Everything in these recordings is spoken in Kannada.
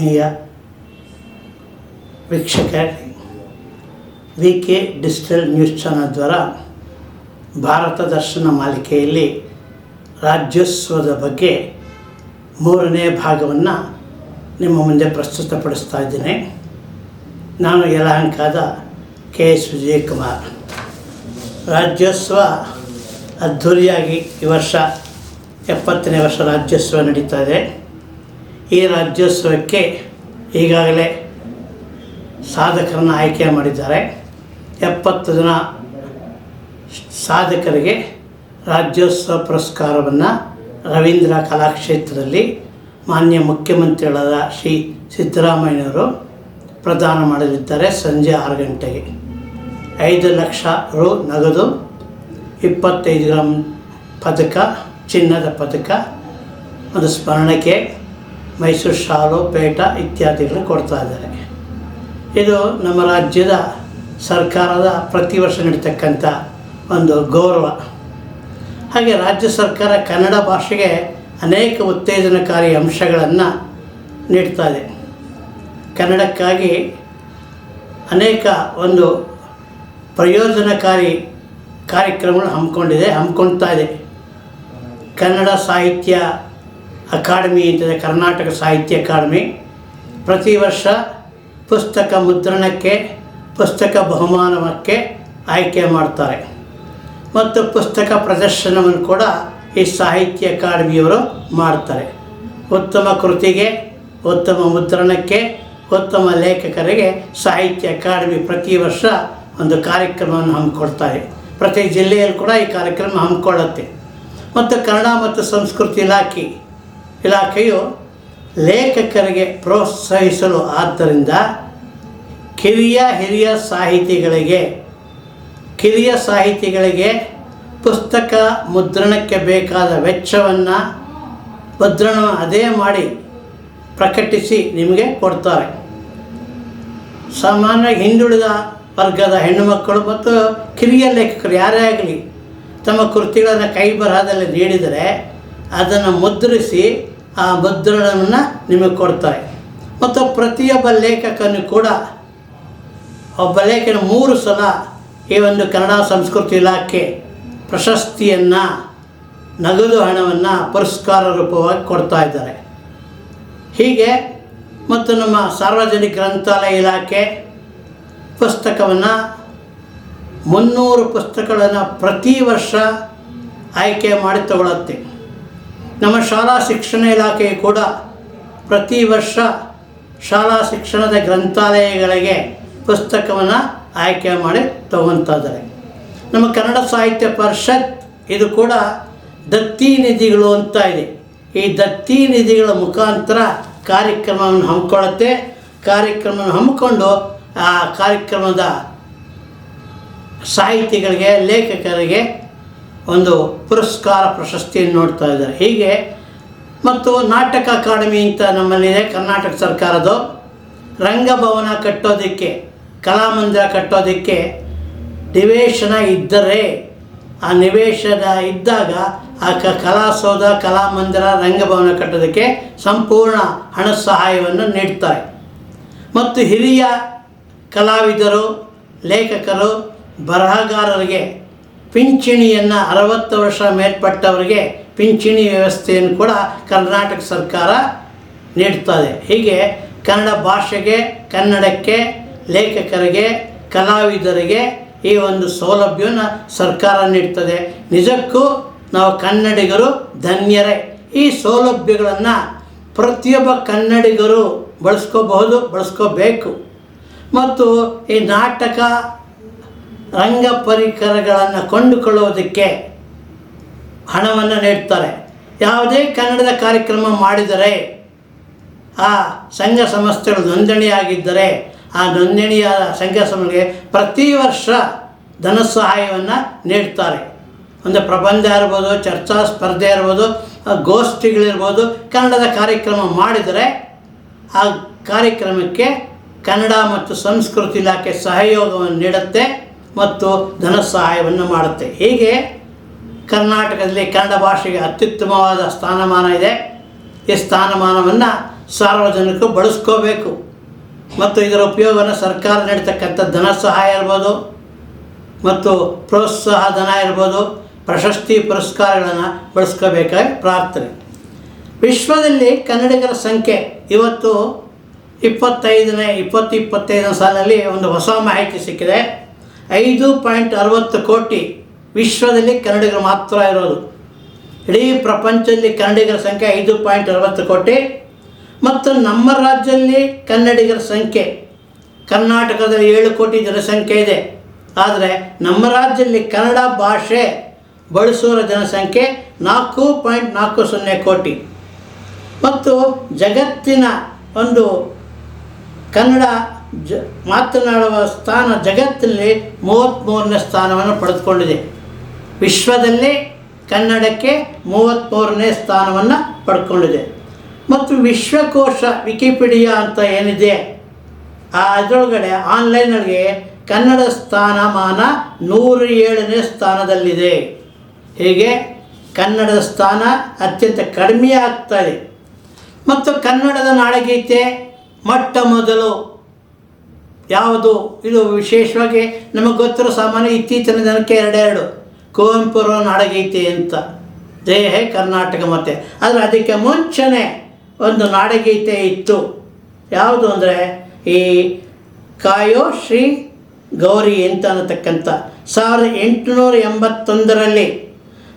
ಆತ್ಮೀಯ ವೀಕ್ಷಕ V K digital news channel ದ್ವಾರ ಭಾರತ ದರ್ಶನ ಮಾಲಿಕೆಯಲ್ಲಿ ರಾಜ್ಯೋತ್ಸವದ ಬಗ್ಗೆ ಮೂರನೇ ಭಾಗವನ್ನು ನಿಮ್ಮ ಮುಂದೆ ಪ್ರಸ್ತುತಪಡಿಸ್ತಾ ಇದ್ದೇನೆ. ನಾನು ಯಲಹಂಕಾದ ಕೆ. ಎಸ್ ವಿಜಯಕುಮಾರ್ ರಾಜ್ಯೋತ್ಸವ ಅದ್ಧೂರಿಯಾಗಿ ಈ ವರ್ಷ ಎಪ್ಪತ್ತನೇ ವರ್ಷ ರಾಜ್ಯೋತ್ಸವ ನಡೀತಾ ಇದೆ. ಈ ರಾಜ್ಯೋತ್ಸವಕ್ಕೆ ಈಗಾಗಲೇ ಸಾಧಕರನ್ನು ಆಯ್ಕೆ ಮಾಡಿದ್ದಾರೆ. ಎಪ್ಪತ್ತು ಜನ ಸಾಧಕರಿಗೆ ರಾಜ್ಯೋತ್ಸವ ಪುರಸ್ಕಾರವನ್ನು ರವೀಂದ್ರ ಕಲಾಕ್ಷೇತ್ರದಲ್ಲಿ ಮಾನ್ಯ ಮುಖ್ಯಮಂತ್ರಿಗಳಾದ ಶ್ರೀ ಸಿದ್ದರಾಮಯ್ಯನವರು ಪ್ರದಾನ ಮಾಡಲಿದ್ದಾರೆ ಸಂಜೆ ಆರು ಗಂಟೆಗೆ. ಐದು ಲಕ್ಷ ರು ನಗದು, ಇಪ್ಪತ್ತೈದು ಗ್ರಾಮ್ ಪದಕ, ಚಿನ್ನದ ಪದಕ, ಒಂದು ಸ್ಮರಣಕ್ಕೆ ಮೈಸೂರು ಶಾಲು, ಪೇಟ ಇತ್ಯಾದಿಗಳನ್ನು ಕೊಡ್ತಾ ಇದ್ದಾರೆ. ಇದು ನಮ್ಮ ರಾಜ್ಯದ ಸರ್ಕಾರದ ಪ್ರತಿ ವರ್ಷ ನಡೀತಕ್ಕಂಥ ಒಂದು ಗೌರವ. ಹಾಗೆ ರಾಜ್ಯ ಸರ್ಕಾರ ಕನ್ನಡ ಭಾಷೆಗೆ ಅನೇಕ ಉತ್ತೇಜನಕಾರಿ ಅಂಶಗಳನ್ನು ನೀಡ್ತಾ ಇದೆ. ಕನ್ನಡಕ್ಕಾಗಿ ಅನೇಕ ಒಂದು ಪ್ರಯೋಜನಕಾರಿ ಕಾರ್ಯಕ್ರಮಗಳು ಹಮ್ಮಿಕೊಂಡಿದೆ, ಹಮ್ಮಿಕೊಳ್ತಾ ಇದೆ. ಕನ್ನಡ ಸಾಹಿತ್ಯ ಅಕಾಡೆಮಿ ಅಂತಿದೆ ಕರ್ನಾಟಕ ಸಾಹಿತ್ಯ ಅಕಾಡೆಮಿ. ಪ್ರತಿ ವರ್ಷ ಪುಸ್ತಕ ಮುದ್ರಣಕ್ಕೆ, ಪುಸ್ತಕ ಬಹುಮಾನಕ್ಕೆ ಆಯ್ಕೆ ಮಾಡ್ತಾರೆ. ಮತ್ತು ಪುಸ್ತಕ ಪ್ರದರ್ಶನವನ್ನು ಕೂಡ ಈ ಸಾಹಿತ್ಯ ಅಕಾಡೆಮಿಯವರು ಮಾಡ್ತಾರೆ. ಉತ್ತಮ ಕೃತಿಗೆ, ಉತ್ತಮ ಮುದ್ರಣಕ್ಕೆ, ಉತ್ತಮ ಲೇಖಕರಿಗೆ ಸಾಹಿತ್ಯ ಅಕಾಡೆಮಿ ಪ್ರತಿ ವರ್ಷ ಒಂದು ಕಾರ್ಯಕ್ರಮವನ್ನು ಹಮ್ಮಿಕೊಡ್ತಾರೆ ಪ್ರತಿ ಜಿಲ್ಲೆಯಲ್ಲಿ ಕೂಡ ಈ ಕಾರ್ಯಕ್ರಮ ಹಮ್ಮಿಕೊಳ್ಳುತ್ತೆ. ಮತ್ತು ಕನ್ನಡ ಮತ್ತು ಸಂಸ್ಕೃತಿ ಇಲಾಖೆ ಇಲಾಖೆಯು ಲೇಖಕರಿಗೆ ಪ್ರೋತ್ಸಾಹಿಸಲು ಆದ್ದರಿಂದ ಕಿರಿಯ ಹಿರಿಯ ಸಾಹಿತಿಗಳಿಗೆ, ಕಿರಿಯ ಸಾಹಿತಿಗಳಿಗೆ ಪುಸ್ತಕ ಮುದ್ರಣಕ್ಕೆ ಬೇಕಾದ ವೆಚ್ಚವನ್ನು ಮುದ್ರಣ ಅದೇ ಮಾಡಿ ಪ್ರಕಟಿಸಿ ನಿಮಗೆ ಕೊಡ್ತಾರೆ. ಸಾಮಾನ್ಯವಾಗಿ ಹಿಂದುಳಿದ ವರ್ಗದ ಹೆಣ್ಣುಮಕ್ಕಳು ಮತ್ತು ಕಿರಿಯ ಲೇಖಕರು ಯಾರೇ ಆಗಲಿ ತಮ್ಮ ಕೃತಿಗಳನ್ನು ಕೈ ಬರಹದಲ್ಲಿ ನೀಡಿದರೆ ಅದನ್ನು ಮುದ್ರಿಸಿ ಆ ಮುದ್ರಣವನ್ನು ನಿಮಗೆ ಕೊಡ್ತಾರೆ. ಮತ್ತು ಪ್ರತಿಯೊಬ್ಬ ಲೇಖಕನು ಕೂಡ ಒಬ್ಬ ಲೇಖನ ಮೂರು ಸಲ ಈ ಒಂದು ಕನ್ನಡ ಸಂಸ್ಕೃತಿ ಇಲಾಖೆ ಪ್ರಶಸ್ತಿಯನ್ನು, ನಗದು ಹಣವನ್ನು ಪುರಸ್ಕಾರ ರೂಪವಾಗಿ ಕೊಡ್ತಾ ಇದ್ದಾರೆ. ಹೀಗೆ ಮತ್ತು ನಮ್ಮ ಸಾರ್ವಜನಿಕ ಗ್ರಂಥಾಲಯ ಇಲಾಖೆ ಪುಸ್ತಕವನ್ನು ಮುನ್ನೂರು ಪುಸ್ತಕಗಳನ್ನು ಪ್ರತಿ ವರ್ಷ ಆಯ್ಕೆ ಮಾಡಿ ತಗೊಳುತ್ತೆ ನಮ್ಮ ಶಾಲಾ ಶಿಕ್ಷಣ ಇಲಾಖೆ ಕೂಡ ಪ್ರತಿ ವರ್ಷ ಶಾಲಾ ಶಿಕ್ಷಣದ ಗ್ರಂಥಾಲಯಗಳಿಗೆ ಪುಸ್ತಕವನ್ನು ಆಯ್ಕೆ ಮಾಡಿ ಇದ್ದಾರೆ. ನಮ್ಮ ಕನ್ನಡ ಸಾಹಿತ್ಯ ಪರಿಷತ್ ಇದು ಕೂಡ ದತ್ತಿ ನಿಧಿಗಳು ಅಂತ ಇದೆ. ಈ ದತ್ತಿ ನಿಧಿಗಳ ಮುಖಾಂತರ ಕಾರ್ಯಕ್ರಮವನ್ನು ಹಮ್ಮಿಕೊಳ್ಳುತ್ತೆ. ಕಾರ್ಯಕ್ರಮವನ್ನು ಹಮ್ಮಿಕೊಂಡು ಆ ಕಾರ್ಯಕ್ರಮದ ಸಾಹಿತಿಗಳಿಗೆ, ಲೇಖಕರಿಗೆ ಒಂದು ಪುರಸ್ಕಾರ ಪ್ರಶಸ್ತಿಯನ್ನು ನೋಡ್ತಾ ಇದ್ದಾರೆ. ಹೀಗೆ ಮತ್ತು ನಾಟಕ ಅಕಾಡೆಮಿ ಅಂತ ನಮ್ಮಲ್ಲಿದೆ, ಕರ್ನಾಟಕ ಸರ್ಕಾರದ್ದು. ರಂಗಭವನ ಕಟ್ಟೋದಕ್ಕೆ, ಕಲಾಮಂದಿರ ಕಟ್ಟೋದಕ್ಕೆ ನಿವೇಶನ ಇದ್ದರೆ, ಆ ನಿವೇಶನ ಇದ್ದಾಗ ಆ ಕ ಕಲಾಸೌಧ, ಕಲಾಮಂದಿರ, ರಂಗಭವನ ಕಟ್ಟೋದಕ್ಕೆ ಸಂಪೂರ್ಣ ಹಣ ಸಹಾಯವನ್ನು ನೀಡ್ತಾರೆ. ಮತ್ತು ಹಿರಿಯ ಕಲಾವಿದರು, ಲೇಖಕರು, ಬರಹಗಾರರಿಗೆ ಪಿಂಚಣಿಯನ್ನು ಅರವತ್ತು ವರ್ಷ ಮೇಲ್ಪಟ್ಟವರಿಗೆ ಪಿಂಚಣಿ ವ್ಯವಸ್ಥೆಯನ್ನು ಕೂಡ ಕರ್ನಾಟಕ ಸರ್ಕಾರ ನೀಡ್ತದೆ. ಹೀಗೆ ಕನ್ನಡ ಭಾಷೆಗೆ, ಕನ್ನಡಕ್ಕೆ, ಲೇಖಕರಿಗೆ, ಕಲಾವಿದರಿಗೆ ಈ ಒಂದು ಸೌಲಭ್ಯವನ್ನು ಸರ್ಕಾರ ನೀಡ್ತದೆ. ನಿಜಕ್ಕೂ ನಾವು ಕನ್ನಡಿಗರು ಧನ್ಯರೇ. ಈ ಸೌಲಭ್ಯಗಳನ್ನು ಪ್ರತಿಯೊಬ್ಬ ಕನ್ನಡಿಗರು ಬಳಸ್ಕೋಬಹುದು, ಬಳಸ್ಕೋಬೇಕು. ಮತ್ತು ಈ ನಾಟಕ ರಂಗ ಪರಿಕರಗಳನ್ನು ಕೊಂಡುಕೊಳ್ಳುವುದಕ್ಕೆ ಹಣವನ್ನು ನೀಡ್ತಾರೆ. ಯಾವುದೇ ಕನ್ನಡದ ಕಾರ್ಯಕ್ರಮ ಮಾಡಿದರೆ, ಆ ಸಂಘ ಸಂಸ್ಥೆಗಳು ನೋಂದಣಿಯಾಗಿದ್ದರೆ, ಆ ನೋಂದಣಿಯ ಸಂಘ ಸಂಸ್ಥೆಗೆ ಪ್ರತಿ ವರ್ಷ ಧನ ಸಹಾಯವನ್ನು ನೀಡ್ತಾರೆ. ಒಂದು ಪ್ರಬಂಧ ಇರ್ಬೋದು, ಚರ್ಚಾ ಸ್ಪರ್ಧೆ ಇರ್ಬೋದು ಗೋಷ್ಠಿಗಳಿರ್ಬೋದು, ಕನ್ನಡದ ಕಾರ್ಯಕ್ರಮ ಮಾಡಿದರೆ ಆ ಕಾರ್ಯಕ್ರಮಕ್ಕೆ ಕನ್ನಡ ಮತ್ತು ಸಂಸ್ಕೃತಿ ಇಲಾಖೆ ಸಹಯೋಗವನ್ನು ನೀಡುತ್ತೆ. ಮತ್ತು ಧನ ಸಹಾಯವನ್ನು ಮಾಡುತ್ತೆ. ಹೀಗೆ ಕರ್ನಾಟಕದಲ್ಲಿ ಕನ್ನಡ ಭಾಷೆಗೆ ಅತ್ಯುತ್ತಮವಾದ ಸ್ಥಾನಮಾನ ಇದೆ. ಈ ಸ್ಥಾನಮಾನವನ್ನು ಸಾರ್ವಜನಿಕರು ಬಳಸ್ಕೋಬೇಕು. ಮತ್ತು ಇದರ ಉಪಯೋಗವನ್ನು ಸರ್ಕಾರ ನೀಡ್ತಕ್ಕಂಥ ಧನ ಸಹಾಯ ಇರ್ಬೋದು, ಮತ್ತು ಪ್ರೋತ್ಸಾಹ ಧನ ಇರ್ಬೋದು, ಪ್ರಶಸ್ತಿ ಪುರಸ್ಕಾರಗಳನ್ನು ಬಳಸ್ಕೋಬೇಕಾಗಿ ಪ್ರಾರ್ಥನೆ. ವಿಶ್ವದಲ್ಲಿ ಕನ್ನಡಿಗರ ಸಂಖ್ಯೆ ಇವತ್ತು ಇಪ್ಪತ್ತೈದನೇ, ಇಪ್ಪತ್ತು ಇಪ್ಪತ್ತೈದನೇ ಸಾಲಿನಲ್ಲಿ ಒಂದು ಹೊಸ ಮಾಹಿತಿ ಸಿಕ್ಕಿದೆ. ಐದು ಪಾಯಿಂಟ್ ಅರವತ್ತು ಕೋಟಿ ವಿಶ್ವದಲ್ಲಿ ಕನ್ನಡಿಗರು ಮಾತ್ರ ಇರೋದು. ಇಡೀ ಪ್ರಪಂಚದಲ್ಲಿ ಕನ್ನಡಿಗರ ಸಂಖ್ಯೆ ಐದು ಪಾಯಿಂಟ್ ಅರವತ್ತು ಕೋಟಿ. ಮತ್ತು ನಮ್ಮ ರಾಜ್ಯದಲ್ಲಿ ಕನ್ನಡಿಗರ ಸಂಖ್ಯೆ, ಕರ್ನಾಟಕದಲ್ಲಿ ಏಳು ಕೋಟಿ ಜನಸಂಖ್ಯೆ ಇದೆ. ಆದರೆ ನಮ್ಮ ರಾಜ್ಯದಲ್ಲಿ ಕನ್ನಡ ಭಾಷೆ ಬಳಸುವ ಜನಸಂಖ್ಯೆ ನಾಲ್ಕು ಪಾಯಿಂಟ್ ನಾಲ್ಕು ಸೊನ್ನೆ ಕೋಟಿ. ಮತ್ತು ಜಗತ್ತಿನ ಒಂದು ಕನ್ನಡ ಜ, ಮಾತನಾಡುವ ಸ್ಥಾನ ಜಗತ್ತಿನಲ್ಲಿ ಮೂವತ್ತ್ಮೂರನೇ ಸ್ಥಾನವನ್ನು ಪಡೆದುಕೊಂಡಿದೆ. ವಿಶ್ವದಲ್ಲಿ ಕನ್ನಡಕ್ಕೆ ಮೂವತ್ತ್ಮೂರನೇ ಸ್ಥಾನವನ್ನು ಪಡ್ಕೊಂಡಿದೆ. ಮತ್ತು ವಿಶ್ವಕೋಶ ವಿಕಿಪೀಡಿಯಾ ಅಂತ ಏನಿದೆ, ಆ ಅದರೊಳಗಡೆ ಆನ್ಲೈನಲ್ಲಿ ಕನ್ನಡ ಸ್ಥಾನಮಾನ ನೂರ ಏಳನೇ ಸ್ಥಾನದಲ್ಲಿದೆ. ಹೀಗೆ? ಕನ್ನಡದ ಸ್ಥಾನ ಅತ್ಯಂತ ಕಡಿಮೆ ಆಗ್ತಾ ಇದೆ. ಮತ್ತು ಕನ್ನಡದ ನಾಡಗೀತೆ ಮೊಟ್ಟ ಮೊದಲು ಯಾವುದು? ಇದು ವಿಶೇಷವಾಗಿ ನಮಗೆ ಗೊತ್ತಿರೋ ಸಾಮಾನ್ಯ ಇತ್ತೀಚಿನ ದಿನಕ್ಕೆ ಎರಡೆರಡು. ಕುವೆಂಪುರ ನಾಡಗೀತೆ ಅಂತ. ದೇಹ ಕರ್ನಾಟಕ ಮತ್ತೆ. ಆದರೆ ಅದಕ್ಕೆ ಮುಂಚೆನೇ ಒಂದು ನಾಡಗೀತೆ ಇತ್ತು. ಯಾವುದು ಅಂದರೆ ಈ ಕಾಯೋ ಶ್ರೀ ಗೌರಿ ಅಂತ ಅನ್ನತಕ್ಕಂಥ. ಸಾವಿರದ ಎಂಟುನೂರ ಎಂಬತ್ತೊಂದರಲ್ಲಿ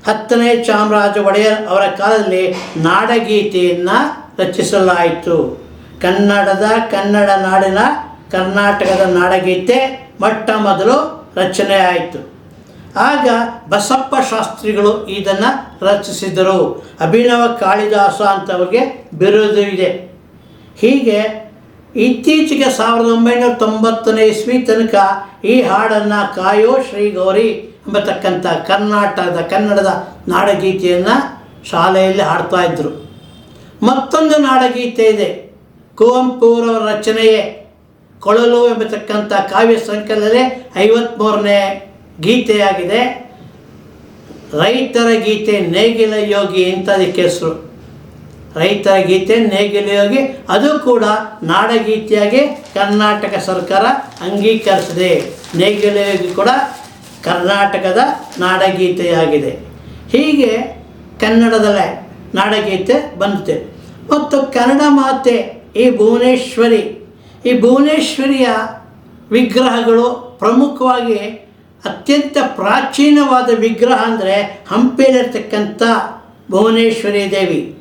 ಹತ್ತನೇ ಚಾಮರಾಜ ಒಡೆಯರ್ ಅವರ ಕಾಲದಲ್ಲಿ ನಾಡಗೀತೆಯನ್ನು ರಚಿಸಲಾಯಿತು. ಕನ್ನಡದ ಕನ್ನಡ ನಾಡಿನ ಕರ್ನಾಟಕದ ನಾಡಗೀತೆ ಮೊಟ್ಟ ಮೊದಲು ರಚನೆ ಆಯಿತು. ಆಗ ಬಸಪ್ಪ ಶಾಸ್ತ್ರಿಗಳು ಇದನ್ನು ರಚಿಸಿದರು. ಅಭಿನವ ಕಾಳಿದಾಸ ಅಂತವ್ರಿಗೆ ಬಿರುದು ಇದೆ. ಹೀಗೆ ಇತ್ತೀಚೆಗೆ ಸಾವಿರದ ಒಂಬೈನೂರ ತೊಂಬತ್ತನೇ ಇಸ್ವಿ ತನಕ ಈ ಹಾಡನ್ನು ಕಾಯೋ ಶ್ರೀ ಗೌರಿ ಎಂಬತಕ್ಕಂಥ ಕರ್ನಾಟಕದ, ಕನ್ನಡದ ನಾಡಗೀತೆಯನ್ನು ಶಾಲೆಯಲ್ಲಿ ಹಾಡ್ತಾ ಇದ್ದರು ಮತ್ತೊಂದು ನಾಡಗೀತೆ ಇದೆ. ಕುವೆಂಪುರವರ ರಚನೆಯೇ. ಕೊಳಲು ಎಂಬತಕ್ಕಂಥ ಕಾವ್ಯ ಸಂಕಲನದಲ್ಲಿ ಐವತ್ತ್ಮೂರನೇ ಗೀತೆಯಾಗಿದೆ. ರೈತರ ಗೀತೆ ನೇಗಿಲ ಯೋಗಿ ಅಂತ ಅದಕ್ಕೆ ಹೆಸರು ರೈತರ ಗೀತೆ ನೇಗಿಲ ಯೋಗಿ, ಅದು ಕೂಡ ನಾಡಗೀತೆಯಾಗಿ ಕರ್ನಾಟಕ ಸರ್ಕಾರ ಅಂಗೀಕರಿಸಿದೆ. ನೇಗಿಲ ಯೋಗಿ ಕೂಡ ಕರ್ನಾಟಕದ ನಾಡಗೀತೆಯಾಗಿದೆ. ಹೀಗೆ ಕನ್ನಡದಲ್ಲೇ ನಾಡಗೀತೆ ಬಂದಿದೆ. ಮತ್ತು ಕನ್ನಡ ಮಾತೆ ಈ ಭುವನೇಶ್ವರಿ ಈ ಭುವನೇಶ್ವರಿಯ ವಿಗ್ರಹಗಳು ಪ್ರಮುಖವಾಗಿ ಅತ್ಯಂತ ಪ್ರಾಚೀನವಾದ ವಿಗ್ರಹ ಅಂದರೆ ಹಂಪಿಯಲ್ಲಿರ್ತಕ್ಕಂಥ ಭುವನೇಶ್ವರಿ ದೇವಿ.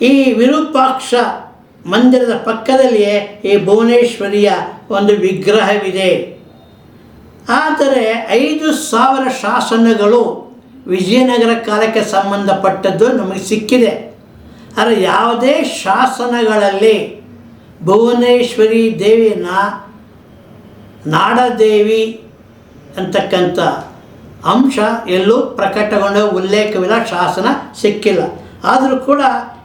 ಈ ವಿರೂಪಾಕ್ಷ ಮಂದಿರದ ಪಕ್ಕದಲ್ಲಿಯೇ ಈ ಭುವನೇಶ್ವರಿಯ ಒಂದು ವಿಗ್ರಹವಿದೆ. ಆದರೆ ಐದು ಸಾವಿರ ಶಾಸನಗಳು ವಿಜಯನಗರ ಕಾಲಕ್ಕೆ ಸಂಬಂಧಪಟ್ಟದ್ದು ನಮಗೆ ಸಿಕ್ಕಿದೆ. ಆದರೆ ಯಾವುದೇ ಶಾಸನಗಳಲ್ಲಿ ಭುವನೇಶ್ವರಿ ದೇವಿಯನ್ನು ನಾಡದೇವಿ ಅಂತಕ್ಕಂಥ ಅಂಶ ಎಲ್ಲೂ ಪ್ರಕಟಗೊಂಡ ಉಲ್ಲೇಖವಿಲ್ಲ, ಶಾಸನ ಸಿಕ್ಕಿಲ್ಲ. ಆದರೂ ಕೂಡ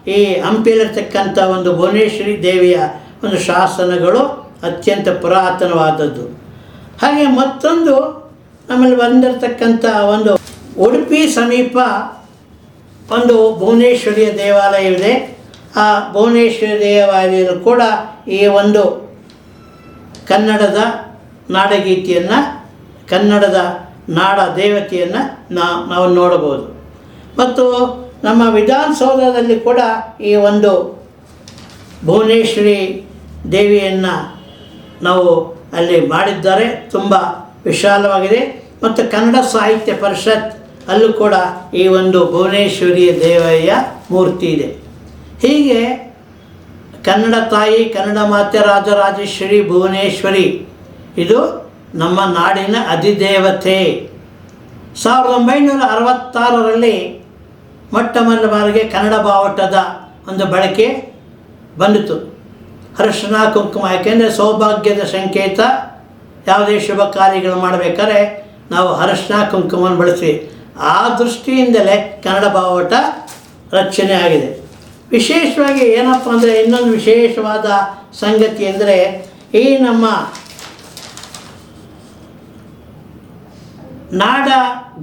ಈ ಹಂಪಿಯಲ್ಲಿರ್ತಕ್ಕಂಥ ಒಂದು ಭುವನೇಶ್ವರಿ ದೇವಿಯ ಒಂದು ಶಾಸನಗಳು ಅತ್ಯಂತ ಪುರಾತನವಾದದ್ದು. ಹಾಗೆ ಮತ್ತೊಂದು ನಮ್ಮಲ್ಲಿ ಬಂದಿರತಕ್ಕಂಥ ಒಂದು ಉಡುಪಿ ಸಮೀಪ ಒಂದು ಭುವನೇಶ್ವರಿಯ ದೇವಾಲಯವಿದೆ. ಆ ಭುವನೇಶ್ವರಿ ದೇವಾಲಯದಲ್ಲೂ ಕೂಡ ಈ ಒಂದು ಕನ್ನಡದ ನಾಡಗೀತೆಯನ್ನು, ಕನ್ನಡದ ನಾಡ ದೇವತೆಯನ್ನು ನಾವು ನೋಡಬಹುದು. ಮತ್ತು ನಮ್ಮ ವಿಧಾನಸೌಧದಲ್ಲಿ ಕೂಡ ಈ ಒಂದು ಭುವನೇಶ್ವರಿ ದೇವಿಯನ್ನು ನಾವು ಅಲ್ಲಿ ಮಾಡಿದ್ದಾರೆ. ತುಂಬ ವಿಶಾಲವಾಗಿದೆ. ಮತ್ತು ಕನ್ನಡ ಸಾಹಿತ್ಯ ಪರಿಷತ್ ಅಲ್ಲೂ ಕೂಡ ಈ ಒಂದು ಭುವನೇಶ್ವರಿಯ ದೇವಯ್ಯ ಮೂರ್ತಿ ಇದೆ. ಹೀಗೆ ಕನ್ನಡ ತಾಯಿ, ಕನ್ನಡ ಮಾತೆ ರಾಜರಾಜೇಶ್ವರಿ ಭುವನೇಶ್ವರಿ, ಇದು ನಮ್ಮ ನಾಡಿನ ಅಧಿದೇವತೆ. ಸಾವಿರದ ಒಂಬೈನೂರ ಅರವತ್ತಾರರಲ್ಲಿ ಮೊಟ್ಟ ಮೊದಲ ಬಾರಿಗೆ ಕನ್ನಡ ಬಾವುಟದ ಒಂದು ಬಳಕೆ ಬಂದಿತು. ಅರಶಿನ, ಕುಂಕುಮ, ಯಾಕೆಂದರೆ ಸೌಭಾಗ್ಯದ ಸಂಕೇತ, ಯಾವುದೇ ಶುಭ ಕಾರ್ಯಗಳು ಮಾಡಬೇಕಾದ್ರೆ ನಾವು ಅರಶಿನ, ಕುಂಕುಮವನ್ನು ಬಳಸ್ತೀವಿ. ಆ ದೃಷ್ಟಿಯಿಂದಲೇ ಕನ್ನಡ ಬಾವಟ ರಚನೆ ಆಗಿದೆ. ವಿಶೇಷವಾಗಿ ಏನಪ್ಪ ಅಂದರೆ ಇನ್ನೊಂದು ವಿಶೇಷವಾದ ಸಂಗತಿ ಅಂದರೆ ಈ ನಮ್ಮ ನಾಡ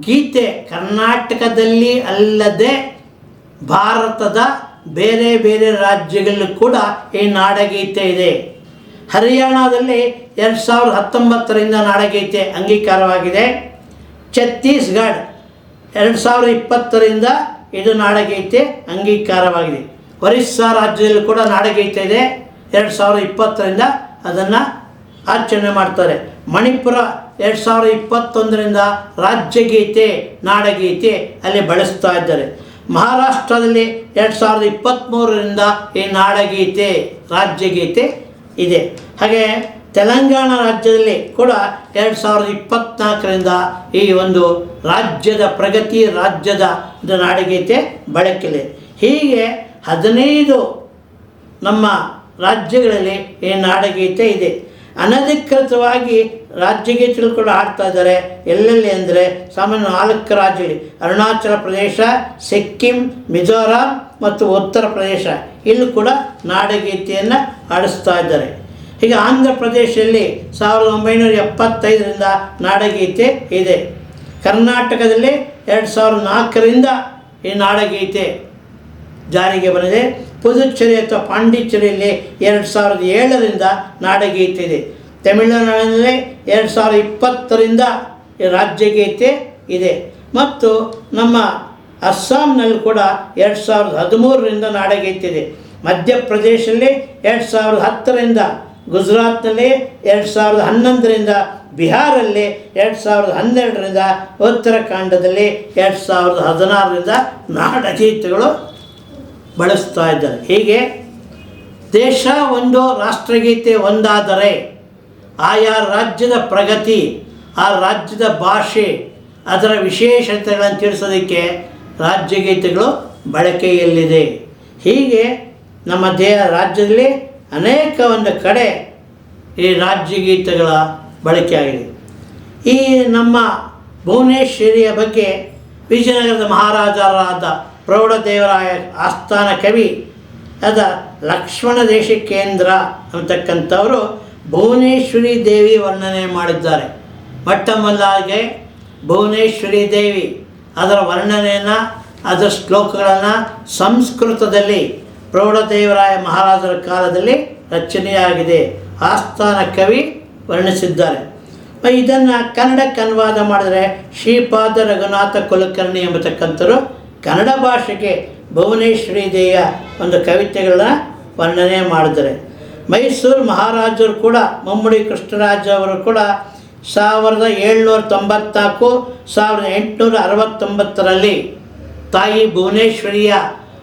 ಗೀತೆ ಕರ್ನಾಟಕದಲ್ಲಿ ಅಲ್ಲದೆ ಭಾರತದ ಬೇರೆ ಬೇರೆ ರಾಜ್ಯಗಳಲ್ಲೂ ಕೂಡ ಈ ನಾಡಗೀತೆ ಇದೆ. ಹರಿಯಾಣದಲ್ಲಿ ಎರಡು ಸಾವಿರದ ಹತ್ತೊಂಬತ್ತರಿಂದ ನಾಡಗೀತೆ ಅಂಗೀಕಾರವಾಗಿದೆ. ಛತ್ತೀಸ್ಗಢ ಎರಡು ಸಾವಿರದ ಇಪ್ಪತ್ತರಿಂದ ಇದು ನಾಡಗೀತೆ ಅಂಗೀಕಾರವಾಗಿದೆ. ಒರಿಸ್ಸಾ ರಾಜ್ಯದಲ್ಲಿ ಕೂಡ ನಾಡಗೀತೆ ಇದೆ. ಎರಡು ಸಾವಿರದ ಇಪ್ಪತ್ತರಿಂದ ಅದನ್ನು ಆಚರಣೆ ಮಾಡ್ತಾರೆ. ಮಣಿಪುರ ಎರಡು ಸಾವಿರದ ಇಪ್ಪತ್ತೊಂದರಿಂದ ರಾಜ್ಯಗೀತೆ, ನಾಡಗೀತೆ ಅಲ್ಲಿ ಬಳಸ್ತಾ ಇದ್ದಾರೆ. ಮಹಾರಾಷ್ಟ್ರದಲ್ಲಿ ಎರಡು ಸಾವಿರದ ಇಪ್ಪತ್ತ್ಮೂರರಿಂದ ಈ ನಾಡಗೀತೆ, ರಾಜ್ಯಗೀತೆ ಇದೆ. ಹಾಗೆ ತೆಲಂಗಾಣ ರಾಜ್ಯದಲ್ಲಿ ಕೂಡ ಎರಡು ಸಾವಿರದ ಇಪ್ಪತ್ತ್ನಾಲ್ಕರಿಂದ ಈ ಒಂದು ರಾಜ್ಯದ ಪ್ರಗತಿ, ರಾಜ್ಯದ ನಾಡಗೀತೆ ಬಳಕೆಲೆ. ಹೀಗೆ ಹದಿನೈದು ನಮ್ಮ ರಾಜ್ಯಗಳಲ್ಲಿ ಈ ನಾಡಗೀತೆ ಇದೆ. ಅನಧಿಕೃತವಾಗಿ ರಾಜ್ಯಗೀತೆಗಳು ಕೂಡ ಆಡ್ತಾ ಇದ್ದಾರೆ. ಎಲ್ಲೆಲ್ಲಿ ಅಂದರೆ ಸಾಮಾನ್ಯ ನಾಲ್ಕು ರಾಜ್ಯಗಳು ಅರುಣಾಚಲ ಪ್ರದೇಶ, ಸಿಕ್ಕಿಂ, ಮಿಜೋರಾಂ ಮತ್ತು ಉತ್ತರ ಪ್ರದೇಶ. ಇಲ್ಲೂ ಕೂಡ ನಾಡಗೀತೆಯನ್ನು ಆಡಿಸ್ತಾ ಇದ್ದಾರೆ. ಹೀಗೆ ಆಂಧ್ರ ಪ್ರದೇಶದಲ್ಲಿ ಸಾವಿರದ ಒಂಬೈನೂರ ಎಪ್ಪತ್ತೈದರಿಂದ ನಾಡಗೀತೆ ಇದೆ. ಕರ್ನಾಟಕದಲ್ಲಿ ಎರಡು ಸಾವಿರದ ನಾಲ್ಕರಿಂದ ಈ ನಾಡಗೀತೆ ಜಾರಿಗೆ ಬಂದಿದೆ ಪುದುಚೇರಿ ಅಥವಾ ಪಾಂಡಿಚೇರಿಯಲ್ಲಿ ಎರಡು ಸಾವಿರದ ಏಳರಿಂದ ನಾಡಗೀತೆ ಇದೆ. ತಮಿಳುನಾಡಿನಲ್ಲಿ ಎರಡು ಸಾವಿರದ ಇಪ್ಪತ್ತರಿಂದ ರಾಜ್ಯಗೀತೆ ಇದೆ. ಮತ್ತು ನಮ್ಮ ಅಸ್ಸಾಂನಲ್ಲಿ ಕೂಡ ಎರಡು ಸಾವಿರದ ಹದಿಮೂರರಿಂದ ನಾಡಗೀತೆ ಇದೆ. ಮಧ್ಯಪ್ರದೇಶದಲ್ಲಿ ಎರಡು ಸಾವಿರದ ಹತ್ತರಿಂದ, ಗುಜರಾತ್ನಲ್ಲಿ ಎರಡು ಸಾವಿರದ ಹನ್ನೊಂದರಿಂದ, ಬಿಹಾರಲ್ಲಿ ಎರಡು ಸಾವಿರದ ಹನ್ನೆರಡರಿಂದ, ಉತ್ತರಾಖಂಡದಲ್ಲಿ ಎರಡು ಸಾವಿರದ ಹದಿನಾರರಿಂದ ನಾಡಗೀತೆಗಳು ಬಳಸ್ತಾ ಇದ್ದಾರೆ. ಹೀಗೆ ದೇಶ ಒಂದು ರಾಷ್ಟ್ರಗೀತೆ ಒಂದಾದರೆ ಆಯಾ ರಾಜ್ಯದ ಪ್ರಗತಿ, ಆ ರಾಜ್ಯದ ಭಾಷೆ, ಅದರ ವಿಶೇಷತೆಗಳನ್ನು ತಿಳಿಸೋದಕ್ಕೆ ರಾಜ್ಯಗೀತೆಗಳು ಬಳಕೆಯಲ್ಲಿದೆ. ಹೀಗೆ ನಮ್ಮ ದೇಹ ರಾಜ್ಯದಲ್ಲಿ ಅನೇಕ ಒಂದು ಕಡೆ ಈ ರಾಜ್ಯಗೀತೆಗಳ ಬಳಕೆಯಾಗಿದೆ. ಈ ನಮ್ಮ ಭುವನೇಶ್ವರಿಯ ಬಗ್ಗೆ ವಿಜಯನಗರದ ಮಹಾರಾಜರಾದ ಪ್ರೌಢದೇವರಾಯ ಆಸ್ಥಾನ ಕವಿ ಅದ ಲಕ್ಷ್ಮಣ ದೇಶಿಕೇಂದ್ರ ಅಂತಕ್ಕಂಥವರು ಭುವನೇಶ್ವರಿ ದೇವಿ ವರ್ಣನೆ ಮಾಡಿದ್ದಾರೆ. ಮೊಟ್ಟ ಮೊದಲಾಗೆ ಭುವನೇಶ್ವರಿ ದೇವಿ ಅದರ ವರ್ಣನೆಯನ್ನು, ಅದರ ಶ್ಲೋಕಗಳನ್ನು ಸಂಸ್ಕೃತದಲ್ಲಿ ಪ್ರೌಢದೇವರಾಯ ಮಹಾರಾಜರ ಕಾಲದಲ್ಲಿ ರಚನೆಯಾಗಿದೆ. ಆಸ್ಥಾನ ಕವಿ ವರ್ಣಿಸಿದ್ದಾರೆ. ಇದನ್ನು ಕನ್ನಡಕ್ಕೆ ಅನುವಾದ ಮಾಡಿದರೆ ಶ್ರೀಪಾದ ರಘುನಾಥ ಕುಲಕರ್ಣಿ ಎಂಬತಕ್ಕಂಥರು ಕನ್ನಡ ಭಾಷೆಗೆ ಭುವನೇಶ್ವರಿ ದೇವಿಯ ಒಂದು ಕವಿತೆಗಳನ್ನ ವರ್ಣನೆ ಮಾಡಿದ್ದಾರೆ. ಮೈಸೂರು ಮಹಾರಾಜರು ಕೂಡ, ಮಮ್ಮಡಿ ಕೃಷ್ಣರಾಜ ಅವರು ಕೂಡ ಸಾವಿರದ ಏಳ್ನೂರ ತೊಂಬತ್ನಾಲ್ಕು, ಸಾವಿರದ ಎಂಟುನೂರ ಅರವತ್ತೊಂಬತ್ತರಲ್ಲಿ ತಾಯಿ ಭುವನೇಶ್ವರಿಯ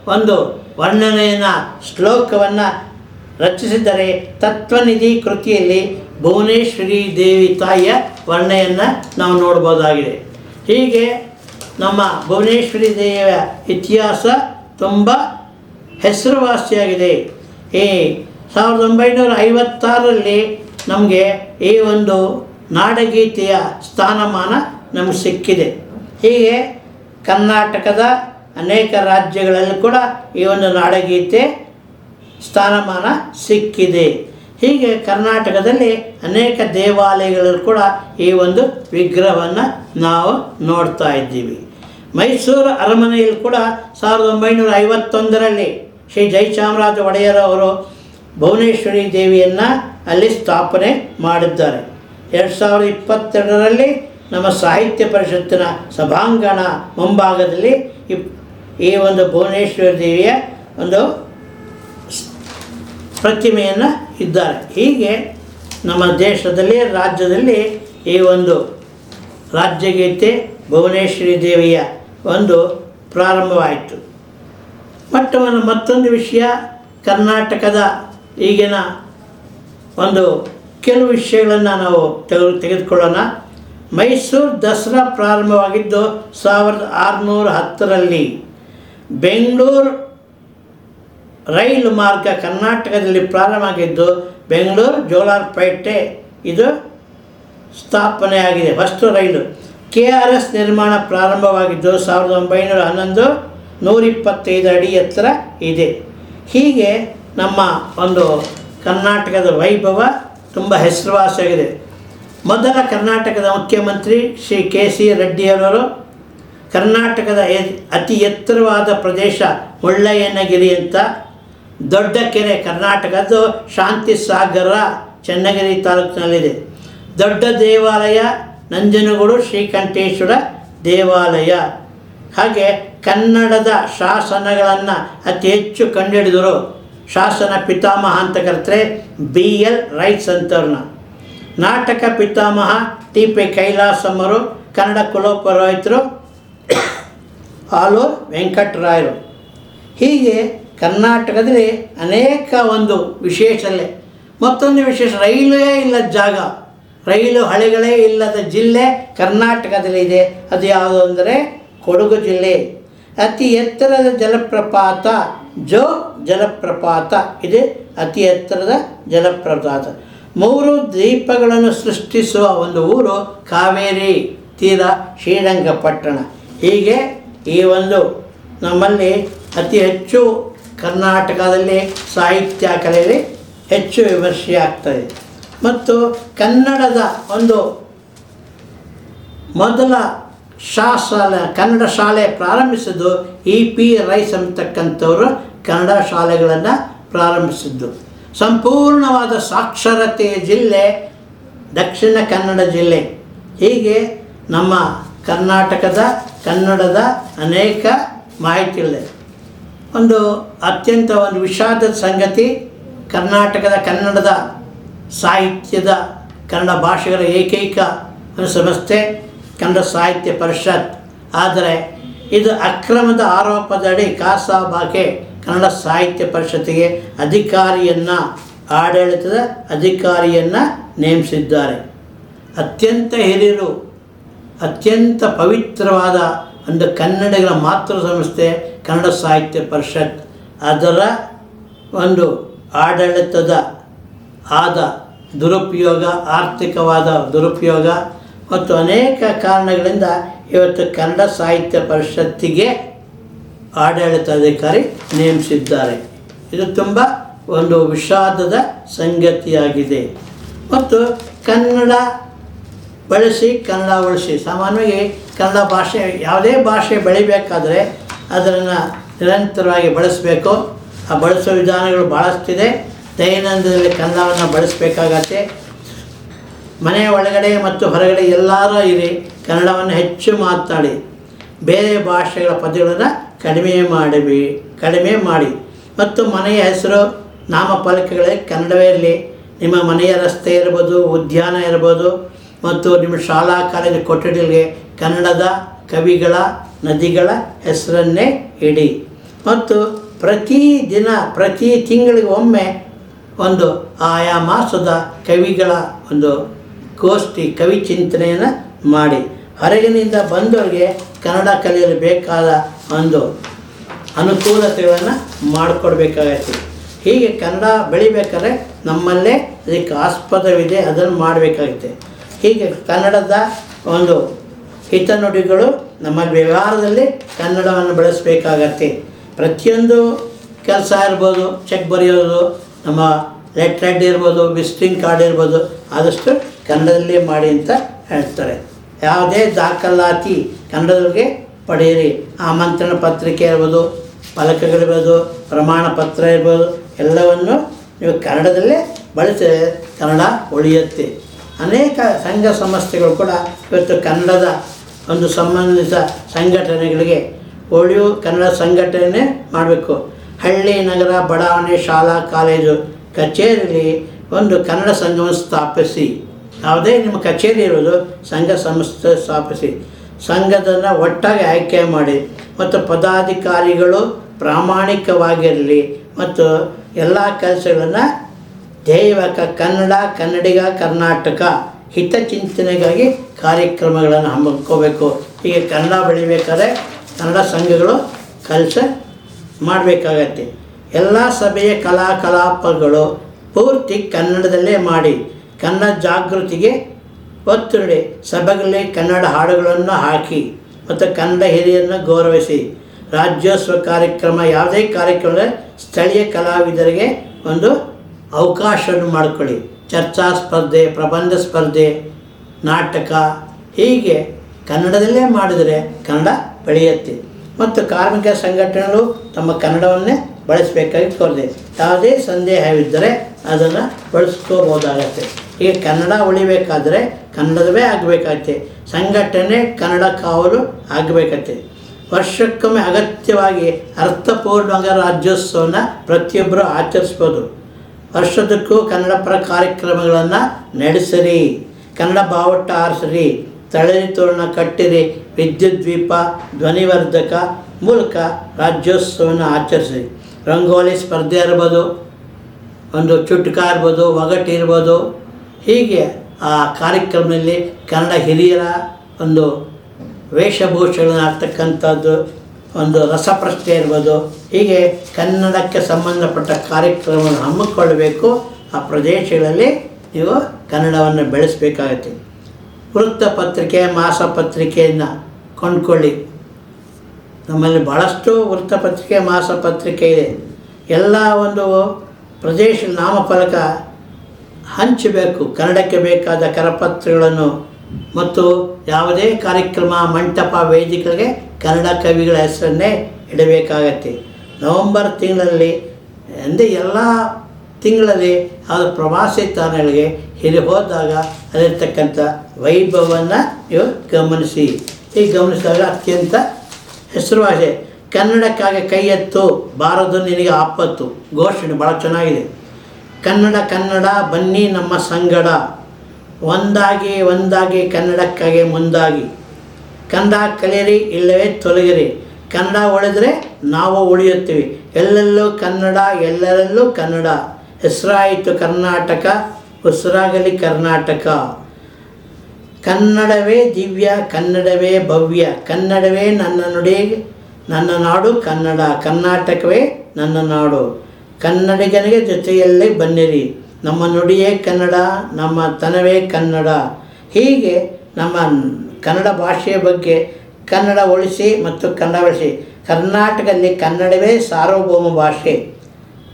ಒಂದು ವರ್ಣನೆಯನ್ನು, ಶ್ಲೋಕವನ್ನು ರಚಿಸಿದರೆ ತತ್ವನಿಧಿ ಕೃತಿಯಲ್ಲಿ ಭುವನೇಶ್ವರಿ ದೇವಿ ತಾಯಿಯ ವರ್ಣೆಯನ್ನು ನಾವು ನೋಡ್ಬೋದಾಗಿದೆ. ಹೀಗೆ ನಮ್ಮ ಭುವನೇಶ್ವರಿ ದೇವಿಯ ಇತಿಹಾಸ ತುಂಬ ಹೆಸರುವಾಸಿಯಾಗಿದೆ. ಈ ಸಾವಿರದ ಒಂಬೈನೂರ ಐವತ್ತಾರರಲ್ಲಿ ನಮಗೆ ಈ ಒಂದು ನಾಡಗೀತೆಯ ಸ್ಥಾನಮಾನ ನಮಗೆ ಸಿಕ್ಕಿದೆ. ಹೀಗೆ ಕರ್ನಾಟಕದ ಅನೇಕ ರಾಜ್ಯಗಳಲ್ಲೂ ಕೂಡ ಈ ಒಂದು ನಾಡಗೀತೆ ಸ್ಥಾನಮಾನ ಸಿಕ್ಕಿದೆ. ಹೀಗೆ ಕರ್ನಾಟಕದಲ್ಲಿ ಅನೇಕ ದೇವಾಲಯಗಳಲ್ಲಿ ಕೂಡ ಈ ಒಂದು ವಿಗ್ರಹವನ್ನು ನಾವು ನೋಡ್ತಾ ಇದ್ದೀವಿ. ಮೈಸೂರು ಅರಮನೆಯಲ್ಲಿ ಕೂಡ ಸಾವಿರದ ಒಂಬೈನೂರ ಐವತ್ತೊಂದರಲ್ಲಿ ಶ್ರೀ ಜಯಚಾಮರಾಜ ಒಡೆಯರ್ ಅವರು ಭುವನೇಶ್ವರಿ ದೇವಿಯನ್ನು ಅಲ್ಲಿ ಸ್ಥಾಪನೆ ಮಾಡಿದ್ದಾರೆ. ಎರಡು ಸಾವಿರದ ಇಪ್ಪತ್ತೆರಡರಲ್ಲಿ ನಮ್ಮ ಸಾಹಿತ್ಯ ಪರಿಷತ್ತಿನ ಸಭಾಂಗಣ ಮುಂಭಾಗದಲ್ಲಿ ಈ ಒಂದು ಭುವನೇಶ್ವರಿ ದೇವಿಯ ಒಂದು ಪ್ರತಿಮೆಯನ್ನು ಇದ್ದಾರೆ. ಹೀಗೆ ನಮ್ಮ ದೇಶದಲ್ಲಿ, ರಾಜ್ಯದಲ್ಲಿ ಈ ಒಂದು ರಾಜ್ಯಗೀತೆ ಭುವನೇಶ್ವರಿ ದೇವಿಯ ಒಂದು ಪ್ರಾರಂಭವಾಯಿತು. ಮತ್ತು ಮತ್ತೊಂದು ವಿಷಯ, ಕರ್ನಾಟಕದ ಈಗಿನ ಒಂದು ಕೆಲವು ವಿಷಯಗಳನ್ನು ನಾವು ತೆಗೆದು, ತೆಗೆದುಕೊಳ್ಳೋಣ. ಮೈಸೂರು ದಸರಾ ಪ್ರಾರಂಭವಾಗಿದ್ದು ಸಾವಿರದ ಆರುನೂರ ಹತ್ತರಲ್ಲಿ ಬೆಂಗಳೂರು ರೈಲು ಮಾರ್ಗ ಕರ್ನಾಟಕದಲ್ಲಿ ಪ್ರಾರಂಭವಾಗಿದ್ದು ಬೆಂಗಳೂರು ಜೋಲಾರ್ಪೇಟೆ ಇದು ಸ್ಥಾಪನೆಯಾಗಿದೆ. First rail. K R S ನಿರ್ಮಾಣ ಪ್ರಾರಂಭವಾಗಿದ್ದು ಸಾವಿರದ ಒಂಬೈನೂರ ಹನ್ನೊಂದು, ನೂರಿಪ್ಪತ್ತೈದು ಅಡಿ ಎತ್ತರ ಇದೆ. ಹೀಗೆ ನಮ್ಮ ಒಂದು ಕರ್ನಾಟಕದ ವೈಭವ ತುಂಬ ಹೆಸರುವಾಸಿಯಾಗಿದೆ. ಮೊದಲ ಕರ್ನಾಟಕದ ಮುಖ್ಯಮಂತ್ರಿ ಶ್ರೀ ಕೆ ಸಿ ರೆಡ್ಡಿಯವರು ಕರ್ನಾಟಕದ ಅತಿ ಎತ್ತರವಾದ ಪ್ರದೇಶ ಮುಳ್ಳಯ್ಯನಗಿರಿ ಅಂತ ದೊಡ್ಡ ಕೆರೆ, ಕರ್ನಾಟಕದ್ದು ಶಾಂತಿ ಸಾಗರ, ಚನ್ನಗಿರಿ ತಾಲೂಕಿನಲ್ಲಿದೆ. ದೊಡ್ಡ ದೇವಾಲಯ, ನಂಜನಗೂಡು, ಶ್ರೀಕಂಠೇಶ್ವರ ದೇವಾಲಯ. ಹಾಗೆ ಕನ್ನಡದ ಶಾಸನಗಳನ್ನು ಅತಿ ಹೆಚ್ಚು ಕಂಡುಹಿಡಿದರು ಶಾಸನ ಪಿತಾಮಹ ಅಂತ ಕರೆತ್ರೆ ಬಿ ಎಲ್ ರೈಟ್ಸ್ ಅಂತವ್ರನ್ನ. ನಾಟಕ ಪಿತಾಮಹ ಟಿ ಪಿ ಕೈಲಾಸಮ್ಮರು ಕನ್ನಡ ಕುಲೋಪುರೋಹಿತರು ಆಲೂರ್ ವೆಂಕಟರಾಯರು. ಹೀಗೆ ಕರ್ನಾಟಕದಲ್ಲಿ ಅನೇಕ ಒಂದು ವಿಶೇಷಲ್ಲೇ ಮತ್ತೊಂದು ವಿಶೇಷ ರೈಲೇ ಇಲ್ಲದ ಜಾಗ. ರೈಲು ಹಳಿಗಳೇ ಇಲ್ಲದ ಜಿಲ್ಲೆ ಕರ್ನಾಟಕದಲ್ಲಿದೆ ಅದು ಯಾವುದು ಅಂದರೆ ಕೊಡಗು ಜಿಲ್ಲೆ. ಅತಿ ಎತ್ತರದ ಜಲಪ್ರಪಾತ ಜೋ ಜಲಪ್ರಪಾತ. ಇದೆ ಅತಿ ಎತ್ತರದ ಜಲಪ್ರಪಾತ. ಮೂರು ದ್ವೀಪಗಳನ್ನು ಸೃಷ್ಟಿಸುವ ಒಂದು ಊರು ಕಾವೇರಿ, ತೀರ ಶ್ರೀರಂಗಪಟ್ಟಣ. ಹೀಗೆ ಈ ಒಂದು ನಮ್ಮಲ್ಲಿ ಅತಿ ಹೆಚ್ಚು ಕರ್ನಾಟಕದಲ್ಲಿ ಸಾಹಿತ್ಯ ಕಲೆಯಲ್ಲಿ ಹೆಚ್ಚು ವಿಮರ್ಶೆ ಆಗ್ತದೆ ಮತ್ತು ಕನ್ನಡದ ಒಂದು ಮೊದಲ ಶಾಲೆ ಕನ್ನಡ ಶಾಲೆ ಪ್ರಾರಂಭಿಸಿದ್ದು ಇ ಪಿ ರೈಸ್ ಅಂತಕ್ಕಂಥವರು ಕನ್ನಡ ಶಾಲೆಗಳನ್ನು ಪ್ರಾರಂಭಿಸಿದ್ದು. ಸಂಪೂರ್ಣವಾದ ಸಾಕ್ಷರತೆಯ ಜಿಲ್ಲೆ, ದಕ್ಷಿಣ ಕನ್ನಡ ಜಿಲ್ಲೆ. ಹೀಗೆ ನಮ್ಮ ಕರ್ನಾಟಕದ, ಕನ್ನಡದ ಅನೇಕ ಮಾಹಿತಿಗಳಿದೆ ಒಂದು ಅತ್ಯಂತ ಒಂದು ವಿಷಾದದ ಸಂಗತಿ ಕರ್ನಾಟಕದ ಕನ್ನಡದ ಸಾಹಿತ್ಯದ ಕನ್ನಡ ಭಾಷೆಗಳ ಏಕೈಕ ಸಂಸ್ಥೆ, ಕನ್ನಡ ಸಾಹಿತ್ಯ ಪರಿಷತ್. ಆದರೆ ಇದು ಅಕ್ರಮದ ಆರೋಪದಡಿ ಕಾಸಾಬಾಕೆ ಕನ್ನಡ ಸಾಹಿತ್ಯ ಪರಿಷತ್ತಿಗೆ ಅಧಿಕಾರಿಯನ್ನು ಆಡಳಿತದ ಅಧಿಕಾರಿಯನ್ನು ನೇಮಿಸಿದ್ದಾರೆ. ಅತ್ಯಂತ ಹಿರಿಯರು, ಅತ್ಯಂತ ಪವಿತ್ರವಾದ ಒಂದು ಕನ್ನಡಿಗರ ಮಾತೃ ಸಂಸ್ಥೆ, ಕನ್ನಡ ಸಾಹಿತ್ಯ ಪರಿಷತ್. ಅದರ ಒಂದು ಆಡಳಿತದ ಆದ ದುರುಪಯೋಗ, ಆರ್ಥಿಕವಾದ ದುರುಪಯೋಗ ಮತ್ತು ಅನೇಕ ಕಾರಣಗಳಿಂದ ಇವತ್ತು ಕನ್ನಡ ಸಾಹಿತ್ಯ ಪರಿಷತ್ತಿಗೆ ಆಡಳಿತಾಧಿಕಾರಿ ನೇಮಿಸಿದ್ದಾರೆ. ಇದು ತುಂಬ ಒಂದು ವಿಷಾದದ ಸಂಗತಿಯಾಗಿದೆ. ಮತ್ತು ಕನ್ನಡ ಬಳಸಿ ಕನ್ನಡ ಉಳಿಸಿ. ಸಾಮಾನ್ಯವಾಗಿ ಕನ್ನಡ ಭಾಷೆ, ಯಾವುದೇ ಭಾಷೆ ಬೆಳಿಬೇಕಾದರೆ ಅದನ್ನು ನಿರಂತರವಾಗಿ ಬಳಸಬೇಕು. ಆ ಬಳಸೋ ವಿಧಾನಗಳು ಭಾಳಷ್ಟಿದೆ ದೈನಂದಿನದಲ್ಲಿ ಕನ್ನಡವನ್ನು ಬಳಸಬೇಕಾಗತ್ತೆ. ಮನೆಯ ಒಳಗಡೆ ಮತ್ತು ಹೊರಗಡೆ ಎಲ್ಲರೂ ಇರಿ, ಕನ್ನಡವನ್ನು ಹೆಚ್ಚು ಮಾತಾಡಿ. ಬೇರೆ ಭಾಷೆಗಳ ಪದಗಳನ್ನು ಕಡಿಮೆ ಮಾಡಿ ಕಡಿಮೆ ಮಾಡಿ. ಮತ್ತು ಮನೆಯ ಹೆಸರು, ನಾಮಫಲಕಗಳೇ ಕನ್ನಡವೇ ಇರಲಿ. ನಿಮ್ಮ ಮನೆಯ ರಸ್ತೆ ಇರ್ಬೋದು, ಉದ್ಯಾನ ಇರ್ಬೋದು ಮತ್ತು ನಿಮ್ಮ ಶಾಲಾ ಕಾಲೇಜು ಕೊಠಡಿಗಳಿಗೆ ಕನ್ನಡದ ಕವಿಗಳ ನದಿಗಳ ಹೆಸರನ್ನೇ ಇಡಿ. ಮತ್ತು ಪ್ರತಿ ದಿನ, ಪ್ರತಿ ತಿಂಗಳಿಗೆ ಒಮ್ಮೆ ಒಂದು ಆಯಾ ಮಾಸದ ಕವಿಗಳ ಒಂದು ಗೋಷ್ಠಿ, ಕವಿ ಚಿಂತನೆಯನ್ನು ಮಾಡಿ. ಹೊರಗಿನಿಂದ ಬಂದವರಿಗೆ ಕನ್ನಡ ಕಲಿಯಲು ಬೇಕಾದ ಒಂದು ಅನುಕೂಲತೆಗಳನ್ನು ಮಾಡಿಕೊಡ್ಬೇಕಾಗತ್ತೆ. ಹೀಗೆ ಕನ್ನಡ ಬೆಳಿಬೇಕಾದ್ರೆ ನಮ್ಮಲ್ಲೇ ಅದಕ್ಕೆ ಆಸ್ಪದವಿದೆ, ಅದನ್ನು ಮಾಡಬೇಕಾಗುತ್ತೆ. ಹೀಗೆ ಕನ್ನಡದ ಒಂದು ಹಿತನುಡಿಗಳು ನಮ್ಮ ವ್ಯವಹಾರದಲ್ಲಿ ಕನ್ನಡವನ್ನು ಬಳಸಬೇಕಾಗತ್ತೆ. ಪ್ರತಿಯೊಂದು ಕೆಲಸ ಇರ್ಬೋದು ಚೆಕ್ ಬರೆಯೋದು, ನಮ್ಮ ಲೆಟ್ರೆಡ್ ಇರ್ಬೋದು ವಿಸಿಟಿಂಗ್ ಕಾರ್ಡ್ ಇರ್ಬೋದು, ಆದಷ್ಟು ಕನ್ನಡದಲ್ಲೇ ಮಾಡಿ ಅಂತ ಹೇಳ್ತಾರೆ. ಯಾವುದೇ ದಾಖಲಾತಿ ಕನ್ನಡದವ್ರಿಗೆ ಪಡೆಯಿರಿ. ಆಮಂತ್ರಣ ಪತ್ರಿಕೆ ಇರ್ಬೋದು, ಫಲಕಗಳಿರ್ಬೋದು, ಪ್ರಮಾಣ ಪತ್ರ ಇರ್ಬೋದು, ಎಲ್ಲವನ್ನು ನೀವು ಕನ್ನಡದಲ್ಲೇ ಬಳಸಿದರೆ ಕನ್ನಡ ಉಳಿಯುತ್ತೆ. ಅನೇಕ ಸಂಘ ಸಂಸ್ಥೆಗಳು ಕೂಡ ಇವತ್ತು ಕನ್ನಡದ ಒಂದು ಸಂಬಂಧಿತ ಸಂಘಟನೆಗಳಿಗೆ ಒಳಿಯು ಕನ್ನಡ ಸಂಘಟನೆ ಮಾಡಬೇಕು. ಹಳ್ಳಿ, ನಗರ, ಬಡಾವಣೆ, ಶಾಲಾ, ಕಾಲೇಜು ಕಚೇರಿಯಲ್ಲಿ ಒಂದು ಕನ್ನಡ ಸಂಘವನ್ನು ಸ್ಥಾಪಿಸಿ. ಯಾವುದೇ ನಿಮ್ಮ ಕಚೇರಿ ಇರೋದು ಸಂಘ ಸಂಸ್ಥೆ ಸ್ಥಾಪಿಸಿ. ಸಂಘದನ್ನು ಒಟ್ಟಾಗಿ ಆಯ್ಕೆ ಮಾಡಿ ಮತ್ತು ಪದಾಧಿಕಾರಿಗಳು ಪ್ರಾಮಾಣಿಕವಾಗಿರಲಿ ಮತ್ತು ಎಲ್ಲ ಕೆಲಸಗಳನ್ನು ಧ್ಯೇಯವಾಕ ಕನ್ನಡ, ಕನ್ನಡಿಗ, ಕರ್ನಾಟಕ ಹಿತಚಿಂತನೆಗಾಗಿ ಕಾರ್ಯಕ್ರಮಗಳನ್ನು ಹಮ್ಮಿಕೋಬೇಕು ಹೀಗೆ ಕನ್ನಡ ಬೆಳಿಬೇಕಾದ್ರೆ ಕನ್ನಡ ಸಂಘಗಳು ಕೆಲಸ ಮಾಡಬೇಕಾಗತ್ತೆ. ಎಲ್ಲ ಸಭೆಯ ಕಲಾ ಕಲಾಪಗಳು ಪೂರ್ತಿ ಕನ್ನಡದಲ್ಲೇ ಮಾಡಿ, ಕನ್ನಡ ಜಾಗೃತಿಗೆ ಒತ್ತು ನೀಡಿ ಸಭೆಗಳಲ್ಲಿ ಕನ್ನಡ ಹಾಡುಗಳನ್ನು ಹಾಕಿ ಮತ್ತು ಕನ್ನಡ ಹಿರಿಯನ್ನು ಗೌರವಿಸಿ, ರಾಜ್ಯೋತ್ಸವ ಕಾರ್ಯಕ್ರಮ, ಯಾವುದೇ ಕಾರ್ಯಕ್ರಮ ಸ್ಥಳೀಯ ಕಲಾವಿದರಿಗೆ ಒಂದು ಅವಕಾಶವನ್ನು ಮಾಡಿಕೊಳ್ಳಿ. ಚರ್ಚಾ ಸ್ಪರ್ಧೆ, ಪ್ರಬಂಧ ಸ್ಪರ್ಧೆ, ನಾಟಕ, ಹೀಗೆ ಕನ್ನಡದಲ್ಲೇ ಮಾಡಿದರೆ ಕನ್ನಡ ಬೆಳೆಯುತ್ತೆ. ಮತ್ತು ಕಾರ್ಮಿಕ ಸಂಘಟನೆಗಳು ತಮ್ಮ ಕನ್ನಡವನ್ನೇ ಬಳಸಬೇಕಾಗಿ ಕೋರಿದೆ ಯಾವುದೇ ಸಂದೇಹವಿದ್ದರೆ ಅದನ್ನು ಬಳಸ್ಕೋಬೋದಾಗತ್ತೆ ಈಗ ಕನ್ನಡ ಉಳಿಬೇಕಾದರೆ ಕನ್ನಡದವೇ ಆಗಬೇಕಾಗತ್ತೆ. ಸಂಘಟನೆ ಕನ್ನಡ ಕಾವಲು ಆಗಬೇಕತ್ತೆ ವರ್ಷಕ್ಕೊಮ್ಮೆ ಅಗತ್ಯವಾಗಿ ಅರ್ಥಪೂರ್ಣ ರಾಜ್ಯೋತ್ಸವನ ಪ್ರತಿಯೊಬ್ಬರು ಆಚರಿಸ್ಬೋದು. ವರ್ಷದಕ್ಕೂ ಕನ್ನಡ ಪರ ಕಾರ್ಯಕ್ರಮಗಳನ್ನು ನಡೆಸಿರಿ. ಕನ್ನಡ ಬಾವುಟ ಆರಿಸಿರಿ. ತಳರಿ ತೋರಣ ಕಟ್ಟಿರಿ. ವಿದ್ಯುತ್ ದ್ವೀಪ ಧ್ವನಿವರ್ಧಕ ಮೂಲಕ ರಾಜ್ಯೋತ್ಸವವನ್ನು ಆಚರಿಸಿ ರಂಗೋಲಿ ಸ್ಪರ್ಧೆ ಇರ್ಬೋದು, ಒಂದು ಚುಟ್ಕ ಇರ್ಬೋದು, ಒಗಟು ಇರ್ಬೋದು. ಹೀಗೆ ಆ ಕಾರ್ಯಕ್ರಮದಲ್ಲಿ ಕನ್ನಡ ಹಿರಿಯರ ಒಂದು ವೇಷಭೂಷಣ ಆಗ್ತಕ್ಕಂಥದ್ದು ಒಂದು ರಸಪ್ರಶ್ನೆ ಇರ್ಬೋದು. ಹೀಗೆ ಕನ್ನಡಕ್ಕೆ ಸಂಬಂಧಪಟ್ಟ ಕಾರ್ಯಕ್ರಮವನ್ನು ಹಮ್ಮಿಕೊಳ್ಳಬೇಕು. ಆ ಪ್ರದೇಶಗಳಲ್ಲಿ ನೀವು ಕನ್ನಡವನ್ನು ಬೆಳೆಸಬೇಕಾಗತ್ತೆ. ವೃತ್ತಪತ್ರಿಕೆ, ಮಾಸಪತ್ರಿಕೆಯನ್ನು ಕೊಂಡ್ಕೊಳ್ಳಿ. ನಮ್ಮಲ್ಲಿ ಭಾಳಷ್ಟು ವೃತ್ತಪತ್ರಿಕೆ, ಮಾಸಪತ್ರಿಕೆ ಇದೆ. ಎಲ್ಲ ಒಂದು ಪ್ರದೇಶ ನಾಮಫಲಕ ಹಂಚಬೇಕು. ಕನ್ನಡಕ್ಕೆ ಬೇಕಾದ ಕರಪತ್ರಗಳನ್ನು ಮತ್ತು ಯಾವುದೇ ಕಾರ್ಯಕ್ರಮ, ಮಂಟಪ ವೇದಿಕೆಗೆ ಕನ್ನಡ ಕವಿಗಳ ಹೆಸರನ್ನೇ ಇಡಬೇಕಾಗತ್ತೆ. ನವಂಬರ್ ತಿಂಗಳಲ್ಲಿ ಅಂದರೆ ಎಲ್ಲ ತಿಂಗಳಲ್ಲಿ ಅದು ಪ್ರವಾಸಿ ತಾಣಗಳಿಗೆ ಇಲ್ಲಿ ಹೋದಾಗ ಅಲ್ಲಿರ್ತಕ್ಕಂಥ ವೈಭವವನ್ನು ನೀವು ಗಮನಿಸಿ. ಈ ಗಮನಿಸಿದಾಗ ಅತ್ಯಂತ ಹೆಸರುವಾಸೆ ಕನ್ನಡಕ್ಕಾಗಿ ಕೈ ಎತ್ತು ಬಾರದು ನಿನಗೆ ಆಪತ್ತು. ಘೋಷಣೆ ಭಾಳ ಚೆನ್ನಾಗಿದೆ. ಕನ್ನಡ ಕನ್ನಡ, ಬನ್ನಿ ನಮ್ಮ ಸಂಗಡ. ಒಂದಾಗಿ ಒಂದಾಗಿ ಕನ್ನಡಕ್ಕಾಗಿ ಮುಂದಾಗಿ. ಕನ್ನಡ ಕಲಿಯಿರಿ, ಇಲ್ಲವೇ ತೊಲಗಿರಿ. ಕನ್ನಡ ಉಳಿದರೆ ನಾವು ಉಳಿಯುತ್ತೀವಿ. ಎಲ್ಲೆಲ್ಲೂ ಕನ್ನಡ, ಎಲ್ಲರಲ್ಲೂ ಕನ್ನಡ. ಹೆಸರಾಯಿತು ಕರ್ನಾಟಕ, ಉಸಿರಾಗಲಿ ಕರ್ನಾಟಕ. ಕನ್ನಡವೇ ದಿವ್ಯ, ಕನ್ನಡವೇ ಭವ್ಯ. ಕನ್ನಡವೇ ನನ್ನ ನುಡಿ, ನನ್ನ ನಾಡು ಕನ್ನಡ. ಕರ್ನಾಟಕವೇ ನನ್ನ ನಾಡು. ಕನ್ನಡಿಗನಿಗೆ ಜೊತೆಯಲ್ಲೇ ಬನ್ನಿರಿ. ನಮ್ಮ ನುಡಿಯೇ ಕನ್ನಡ, ನಮ್ಮ ತನವೇ ಕನ್ನಡ. ಹೀಗೆ ನಮ್ಮ ಕನ್ನಡ ಭಾಷೆಯ ಬಗ್ಗೆ ಕನ್ನಡ ಉಳಿಸಿ ಮತ್ತು ಕನ್ನಡ ಬಳಸಿ. ಕರ್ನಾಟಕದಲ್ಲಿ ಕನ್ನಡವೇ ಸಾರ್ವಭೌಮ ಭಾಷೆ.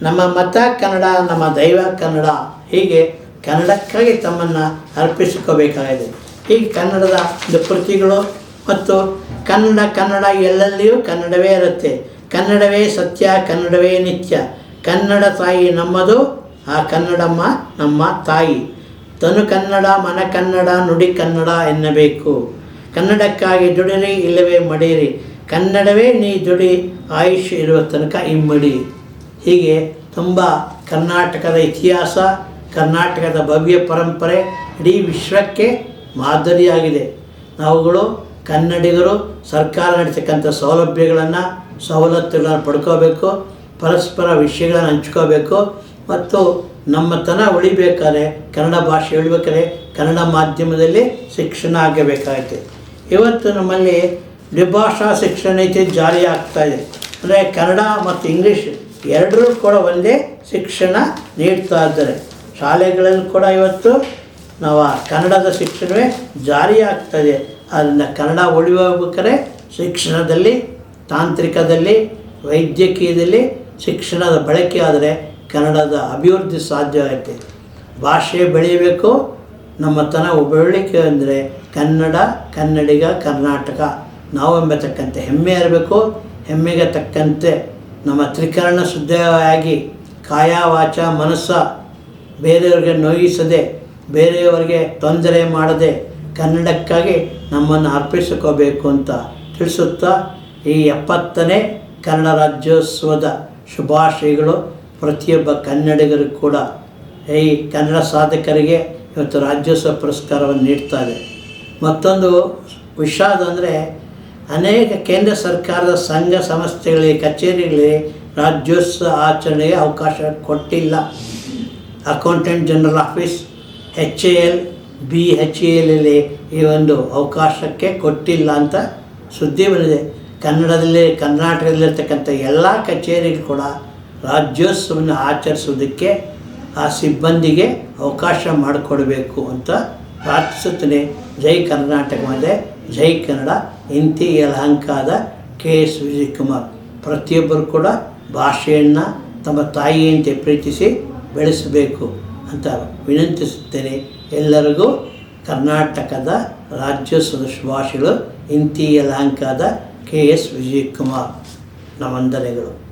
ನಮ್ಮ ಮತ ಕನ್ನಡ, ನಮ್ಮ ದೈವ ಕನ್ನಡ. ಹೀಗೆ ಕನ್ನಡಕ್ಕಾಗಿ ತಮ್ಮನ್ನು ಅರ್ಪಿಸಿಕೋಬೇಕಾಗಿದೆ. ಹೀಗೆ ಕನ್ನಡದ ಒಂದು ಕೃತಿಗಳು ಮತ್ತು ಕನ್ನಡ ಕನ್ನಡ ಎಲ್ಲೆಲ್ಲಿಯೂ ಕನ್ನಡವೇ ಇರುತ್ತೆ. ಕನ್ನಡವೇ ಸತ್ಯ, ಕನ್ನಡವೇ ನಿತ್ಯ. ಕನ್ನಡ ತಾಯಿ ನಮ್ಮದು ಆ ಕನ್ನಡಮ್ಮ ನಮ್ಮ ತಾಯಿ. ತನು ಕನ್ನಡ, ಮನ ಕನ್ನಡ, ನುಡಿ ಕನ್ನಡ ಎನ್ನಬೇಕು. ಕನ್ನಡಕ್ಕಾಗಿ ದುಡಿರಿ, ಇಲ್ಲವೇ ಮಡಿರಿ. ಕನ್ನಡವೇ ನೀ ದುಡಿ ಆಯುಷ್ ಇರುವ ತನಕ ಇಮ್ಮಡಿ. ಹೀಗೆ ತುಂಬ ಕರ್ನಾಟಕದ ಇತಿಹಾಸ, ಕರ್ನಾಟಕದ ಭವ್ಯ ಪರಂಪರೆ ಇಡೀ ವಿಶ್ವಕ್ಕೆ ಮಾದರಿಯಾಗಿದೆ. ನಾವುಗಳು ಕನ್ನಡಿಗರು, ಸರ್ಕಾರ ನಡೆಸತಕ್ಕಂಥ ಸೌಲಭ್ಯಗಳನ್ನು, ಸವಲತ್ತುಗಳನ್ನು ಪಡ್ಕೋಬೇಕು, ಪರಸ್ಪರ ವಿಷಯಗಳನ್ನು ಹಂಚ್ಕೋಬೇಕು. ಮತ್ತು ನಮ್ಮತನ ಉಳಿಬೇಕಾದ್ರೆ ಕನ್ನಡ ಭಾಷೆ ಉಳಿಬೇಕಾದ್ರೆ ಕನ್ನಡ ಮಾಧ್ಯಮದಲ್ಲಿ ಶಿಕ್ಷಣ ಆಗಬೇಕಾಗುತ್ತೆ. ಇವತ್ತು ನಮ್ಮಲ್ಲಿ ದ್ವಿಭಾಷಾ ಶಿಕ್ಷಣ ನೀತಿ ಜಾರಿ ಆಗ್ತಾ ಇದೆ. ಅಂದರೆ ಕನ್ನಡ ಮತ್ತು ಇಂಗ್ಲೀಷ್ ಎರಡರೂ ಕೂಡ ಒಂದೇ ಶಿಕ್ಷಣ ನೀಡ್ತಾ ಇದ್ದಾರೆ. ಶಾಲೆಗಳಲ್ಲಿ ಕೂಡ ಇವತ್ತು ನಾವು ಕನ್ನಡದ ಶಿಕ್ಷಣವೇ ಜಾರಿ ಆಗ್ತದೆ ಅದನ್ನು ಕನ್ನಡ ಉಳಿಬೇಕಾದ್ರೆ ಶಿಕ್ಷಣದಲ್ಲಿ, ತಾಂತ್ರಿಕದಲ್ಲಿ, ವೈದ್ಯಕೀಯದಲ್ಲಿ ಶಿಕ್ಷಣದ ಬಳಕೆ ಕನ್ನಡದ ಅಭಿವೃದ್ಧಿ ಸಾಧ್ಯ ಆಗುತ್ತೆ ಭಾಷೆ ಬೆಳೆಯಬೇಕು ನಮ್ಮ ತನ ಬೆಳಲಿಕ್ಕೆ ಅಂದರೆ ಕನ್ನಡ, ಕನ್ನಡಿಗ, ಕರ್ನಾಟಕ. ನಾವು ಎಂಬತಕ್ಕಂತೆ ಹೆಮ್ಮೆ ಇರಬೇಕು, ಹೆಮ್ಮೆಗೆ ತಕ್ಕಂತೆ ನಮ್ಮ ತ್ರಿಕರಣ ಶುದ್ಧವಾಗಿ ಕಾಯ ವಾಚ ಮನಸ್ಸ ಬೇರೆಯವರಿಗೆ ನೋಯಿಸದೆ, ಬೇರೆಯವರಿಗೆ ತೊಂದರೆ ಮಾಡದೆ ಕನ್ನಡಕ್ಕಾಗಿ ನಮ್ಮನ್ನು ಅರ್ಪಿಸಿಕೋಬೇಕು ಅಂತ ತಿಳಿಸುತ್ತಾ ಈ ಎಪ್ಪತ್ತನೇ ಕನ್ನಡ ರಾಜ್ಯೋತ್ಸವದ ಶುಭಾಶಯಗಳು. ಪ್ರತಿಯೊಬ್ಬ ಕನ್ನಡಿಗರಿಗೂ ಕೂಡ ಈ ಕನ್ನಡ ಸಾಧಕರಿಗೆ ಇವತ್ತು ರಾಜ್ಯೋತ್ಸವ ಪುರಸ್ಕಾರವನ್ನು ನೀಡ್ತಾರೆ ಮತ್ತೊಂದು ವಿಷಾದ ಅಂದರೆ, ಅನೇಕ ಕೇಂದ್ರ ಸರ್ಕಾರದ ಸಂಘ ಸಂಸ್ಥೆಗಳಿಗೆ, ಕಚೇರಿಗಳಿಗೆ ರಾಜ್ಯೋತ್ಸವ ಆಚರಣೆಗೆ ಅವಕಾಶ ಕೊಟ್ಟಿಲ್ಲ. Accountant general office H A L B H A ಎಲ್ಲಿ ಈ ಒಂದು ಅವಕಾಶಕ್ಕೆ ಕೊಟ್ಟಿಲ್ಲ ಅಂತ ಸುದ್ದಿ ಬಂದಿದೆ. ಕನ್ನಡದಲ್ಲಿ, ಕರ್ನಾಟಕದಲ್ಲಿರ್ತಕ್ಕಂಥ ಎಲ್ಲ ಕಚೇರಿಗಳು ಕೂಡ ರಾಜ್ಯೋತ್ಸವವನ್ನು ಆಚರಿಸೋದಕ್ಕೆ ಆ ಸಿಬ್ಬಂದಿಗೆ ಅವಕಾಶ ಮಾಡಿಕೊಡಬೇಕು ಅಂತ ಪ್ರಾರ್ಥಿಸುತ್ತೇನೆ. ಜೈ ಕರ್ನಾಟಕ ಮಾತೆ, ಜೈ ಕನ್ನಡ. ಇಂತಿ ಯಲಹಂಕಾದ ಕೆ ಎಸ್ ವಿಜಯಕುಮಾರ್. ಪ್ರತಿಯೊಬ್ಬರು ಕೂಡ ಭಾಷೆಯನ್ನು ತಮ್ಮ ತಾಯಿಯಂತೆ ಪ್ರೀತಿಸಿ ಬೆಳೆಸಬೇಕು ಅಂತ ವಿನಂತಿಸುತ್ತೇನೆ. ಎಲ್ಲರಿಗೂ ಕರ್ನಾಟಕದ ರಾಜ್ಯೋತ್ಸವದ ಶುಭಾಶಯಗಳು. ಇಂತಿ ಯಲಹಂಕಾದ ಕೆ ಎಸ್ ವಿಜಯಕುಮಾರ್. ನವಂದನೆಗಳು